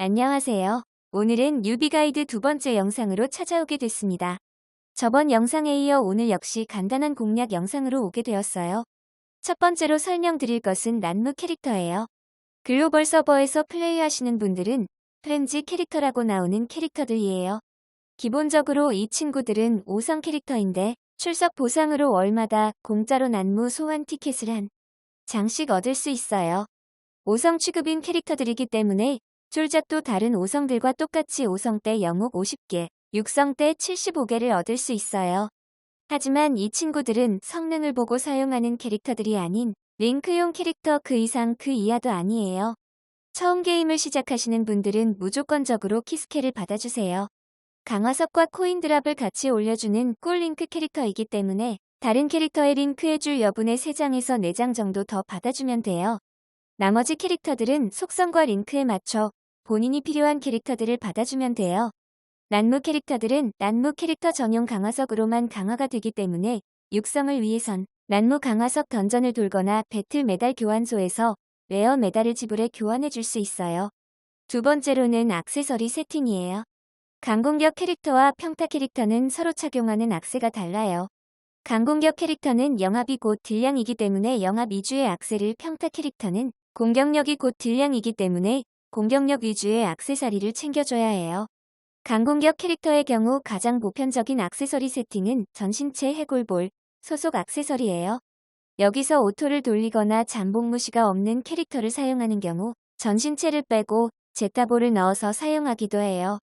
안녕하세요. 오늘은 뉴비 가이드 두 번째 영상으로 찾아오게 됐습니다. 저번 영상에 이어 오늘 역시 간단한 공략 영상으로 오게 되었어요. 첫 번째로 설명드릴 것은 난무 캐릭터예요. 글로벌 서버에서 플레이하시는 분들은 프렌즈 캐릭터라고 나오는 캐릭터들이에요. 기본적으로 이 친구들은 5성 캐릭터인데 출석 보상으로 월마다 공짜로 난무 소환 티켓을 한 장씩 얻을 수 있어요. 5성 취급인 캐릭터들이기 때문에 졸작도 다른 5성들과 똑같이 5성 때 영웅 50개, 6성 때 75개를 얻을 수 있어요. 하지만 이 친구들은 성능을 보고 사용하는 캐릭터들이 아닌 링크용 캐릭터 그 이상 그 이하도 아니에요. 처음 게임을 시작하시는 분들은 무조건적으로 키스케를 받아주세요. 강화석과 코인 드랍을 같이 올려주는 꿀링크 캐릭터이기 때문에 다른 캐릭터의 링크해줄 여분의 3장에서 4장 정도 더 받아주면 돼요. 나머지 캐릭터들은 속성과 링크에 맞춰 본인이 필요한 캐릭터들을 받아주면 돼요. 난무 캐릭터들은 난무 캐릭터 전용 강화석으로만 강화가 되기 때문에 육성을 위해선 난무 강화석 던전을 돌거나 배틀 메달 교환소에서 레어 메달을 지불해 교환해 줄 수 있어요. 두 번째로는 악세서리 세팅이에요. 강공격 캐릭터와 평타 캐릭터는 서로 착용하는 악세가 달라요. 강공격 캐릭터는 영합이 곧 딜량이기 때문에 영합 위주의 악세를 평타 캐릭터는 공격력이 곧 딜량이기 때문에 공격력 위주의 악세사리를 챙겨줘야 해요. 강공격 캐릭터의 경우 가장 보편적인 악세서리 세팅은 전신체 해골볼, 소속 악세서리예요. 여기서 오토를 돌리거나 잠복 무시가 없는 캐릭터를 사용하는 경우 전신체를 빼고 제타볼을 넣어서 사용하기도 해요.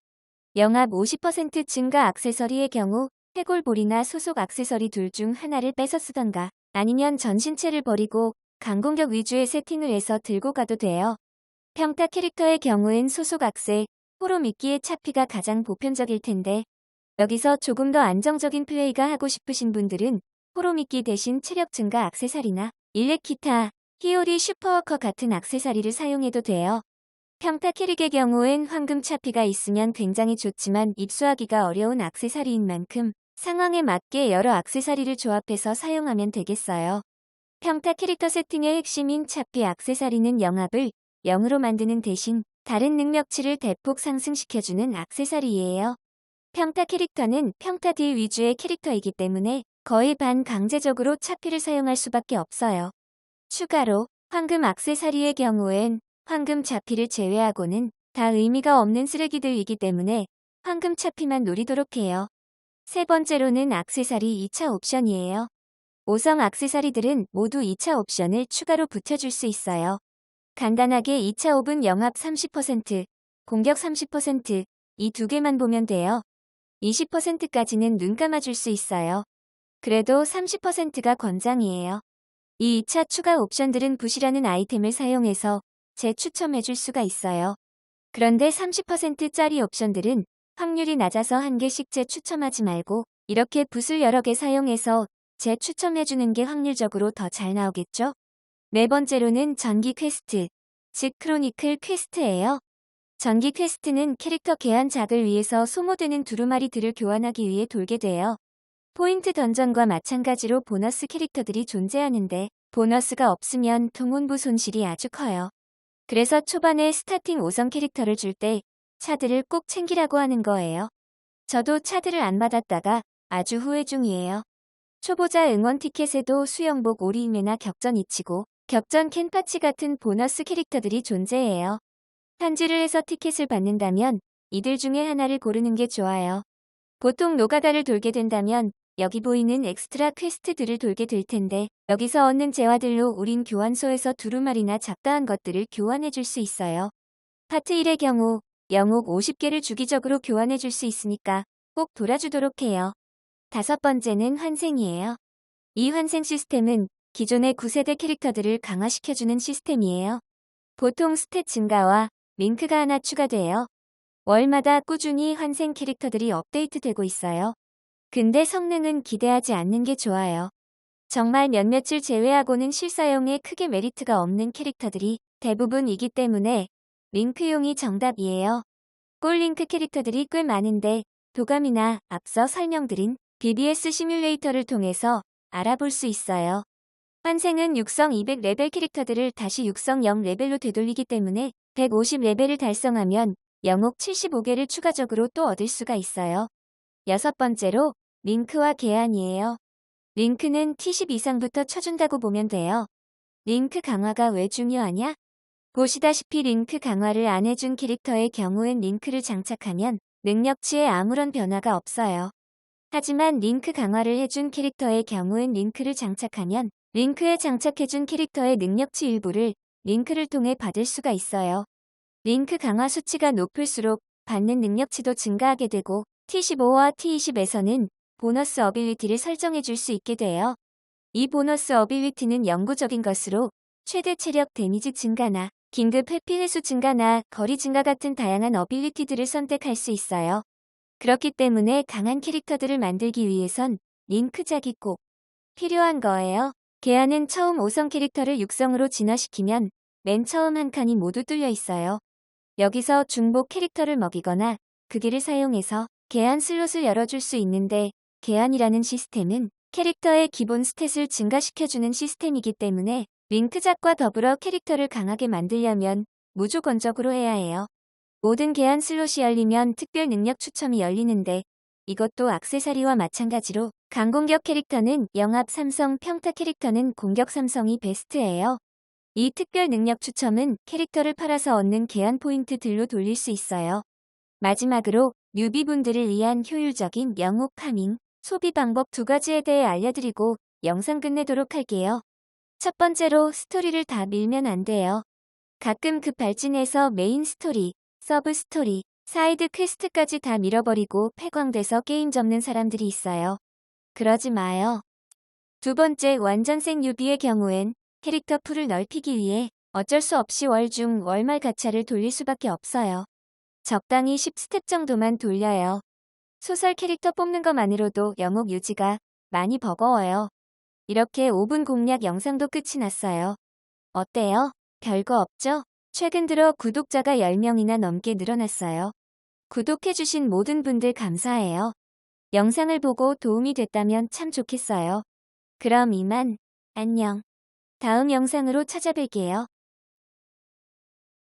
영합 50% 증가 악세서리의 경우 해골볼이나 소속 악세서리 둘 중 하나를 뺏어 쓰던가 아니면 전신체를 버리고 강공격 위주의 세팅을 해서 들고 가도 돼요. 평타 캐릭터의 경우엔 소속 악세, 호로 미끼의 차피가 가장 보편적일 텐데 여기서 조금 더 안정적인 플레이가 하고 싶으신 분들은 호로 미끼 대신 체력 증가 악세사리나 일렉기타, 히오리 슈퍼워커 같은 악세사리를 사용해도 돼요. 평타 캐릭의 경우엔 황금 차피가 있으면 굉장히 좋지만 입수하기가 어려운 악세사리인 만큼 상황에 맞게 여러 악세사리를 조합해서 사용하면 되겠어요. 평타 캐릭터 세팅의 핵심인 차피 악세사리는 영합을 0으로 만드는 대신 다른 능력치를 대폭 상승시켜주는 악세사리예요. 평타 캐릭터는 평타 딜 위주의 캐릭터이기 때문에 거의 반 강제적으로 차피를 사용할 수밖에 없어요. 추가로 황금 악세사리의 경우엔 황금 차피를 제외하고는 다 의미가 없는 쓰레기들이기 때문에 황금 차피만 노리도록 해요. 세 번째로는 악세사리 2차 옵션이에요. 5성 악세사리들은 모두 2차 옵션을 추가로 붙여줄 수 있어요. 간단하게 2차 옵은 영합 30%, 공격 30%, 이 두 개만 보면 돼요. 20%까지는 눈 감아줄 수 있어요. 그래도 30%가 권장이에요. 이 2차 추가 옵션들은 붓이라는 아이템을 사용해서 재추첨해 줄 수가 있어요. 그런데 30%짜리 옵션들은 확률이 낮아서 한 개씩 재추첨하지 말고 이렇게 붓을 여러 개 사용해서 재추첨해 주는 게 확률적으로 더 잘 나오겠죠? 네 번째로는 전기 퀘스트, 즉 크로니클 퀘스트예요. 전기 퀘스트는 캐릭터 개한작을 위해서 소모되는 두루마리들을 교환하기 위해 돌게 돼요. 포인트 던전과 마찬가지로 보너스 캐릭터들이 존재하는데 보너스가 없으면 통혼부 손실이 아주 커요. 그래서 초반에 스타팅 5성 캐릭터를 줄 때 차들을 꼭 챙기라고 하는 거예요. 저도 차들을 안 받았다가 아주 후회 중이에요. 초보자 응원 티켓에도 수영복 오리임이나 격전 이 치고 격전 캔파치 같은 보너스 캐릭터들이 존재해요. 판지를 해서 티켓을 받는다면 이들 중에 하나를 고르는 게 좋아요. 보통 노가다를 돌게 된다면 여기 보이는 엑스트라 퀘스트들을 돌게 될 텐데 여기서 얻는 재화들로 우린 교환소에서 두루마리나 잡다한 것들을 교환해 줄 수 있어요. 파트 1의 경우 영옥 50개를 주기적으로 교환해 줄 수 있으니까 꼭 돌아주도록 해요. 다섯 번째는 환생이에요. 이 환생 시스템은 기존의 9세대 캐릭터들을 강화시켜주는 시스템이에요. 보통 스탯 증가와 링크가 하나 추가돼요. 월마다 꾸준히 환생 캐릭터들이 업데이트되고 있어요. 근데 성능은 기대하지 않는 게 좋아요. 정말 몇몇을 제외하고는 실사용에 크게 메리트가 없는 캐릭터들이 대부분이기 때문에 링크용이 정답이에요. 꿀링크 캐릭터들이 꽤 많은데 도감이나 앞서 설명드린 BBS 시뮬레이터를 통해서 알아볼 수 있어요. 환생은 육성 200레벨 캐릭터들을 다시 육성 0레벨로 되돌리기 때문에 150레벨을 달성하면 영옥 75개를 추가적으로 또 얻을 수가 있어요. 여섯 번째로 링크와 계안이에요. 링크는 T10 이상부터 쳐준다고 보면 돼요. 링크 강화가 왜 중요하냐? 보시다시피 링크 강화를 안 해준 캐릭터의 경우엔 링크를 장착하면 능력치에 아무런 변화가 없어요. 하지만 링크 강화를 해준 캐릭터의 경우엔 링크를 장착하면 링크에 장착해준 캐릭터의 능력치 일부를 링크를 통해 받을 수가 있어요. 링크 강화 수치가 높을수록 받는 능력치도 증가하게 되고 T15와 T20에서는 보너스 어빌리티를 설정해 줄 수 있게 돼요. 이 보너스 어빌리티는 영구적인 것으로 최대 체력 데미지 증가나 긴급 회피 횟수 증가나 거리 증가 같은 다양한 어빌리티들을 선택할 수 있어요. 그렇기 때문에 강한 캐릭터들을 만들기 위해선 링크작이 꼭 필요한 거예요. 개안은 처음 5성 캐릭터를 6성으로 진화시키면 맨 처음 한 칸이 모두 뚫려 있어요. 여기서 중복 캐릭터를 먹이거나 그기를 사용해서 개안 슬롯을 열어줄 수 있는데 개안이라는 시스템은 캐릭터의 기본 스탯을 증가시켜주는 시스템이기 때문에 링크작과 더불어 캐릭터를 강하게 만들려면 무조건적으로 해야 해요. 모든 개안 슬롯이 열리면 특별 능력 추첨이 열리는데 이것도 악세사리와 마찬가지로 강공격 캐릭터는 영합 삼성 평타 캐릭터는 공격 삼성이 베스트예요. 이 특별 능력 추첨은 캐릭터를 팔아서 얻는 개안 포인트 들로 돌릴 수 있어요. 마지막으로 뉴비분들을 위한 효율적인 영웅 파밍, 소비 방법 두 가지에 대해 알려드리고 영상 끝내도록 할게요. 첫 번째로 스토리를 다 밀면 안 돼요. 가끔 급 발진해서 메인 스토리, 서브 스토리, 사이드 퀘스트까지 다 밀어버리고 패광돼서 게임 접는 사람들이 있어요. 그러지 마요. 두 번째 완전생 유비의 경우엔 캐릭터 풀을 넓히기 위해 어쩔 수 없이 월 중 월말 가차를 돌릴 수밖에 없어요. 적당히 10스텝 정도만 돌려요. 소설 캐릭터 뽑는 것만으로도 영옥 유지가 많이 버거워요. 이렇게 5분 공략 영상도 끝이 났어요. 어때요? 별거 없죠? 최근 들어 구독자가 10명이나 넘게 늘어났어요. 구독해주신 모든 분들 감사해요. 영상을 보고 도움이 됐다면 참 좋겠어요. 그럼 이만, 안녕. 다음 영상으로 찾아뵐게요.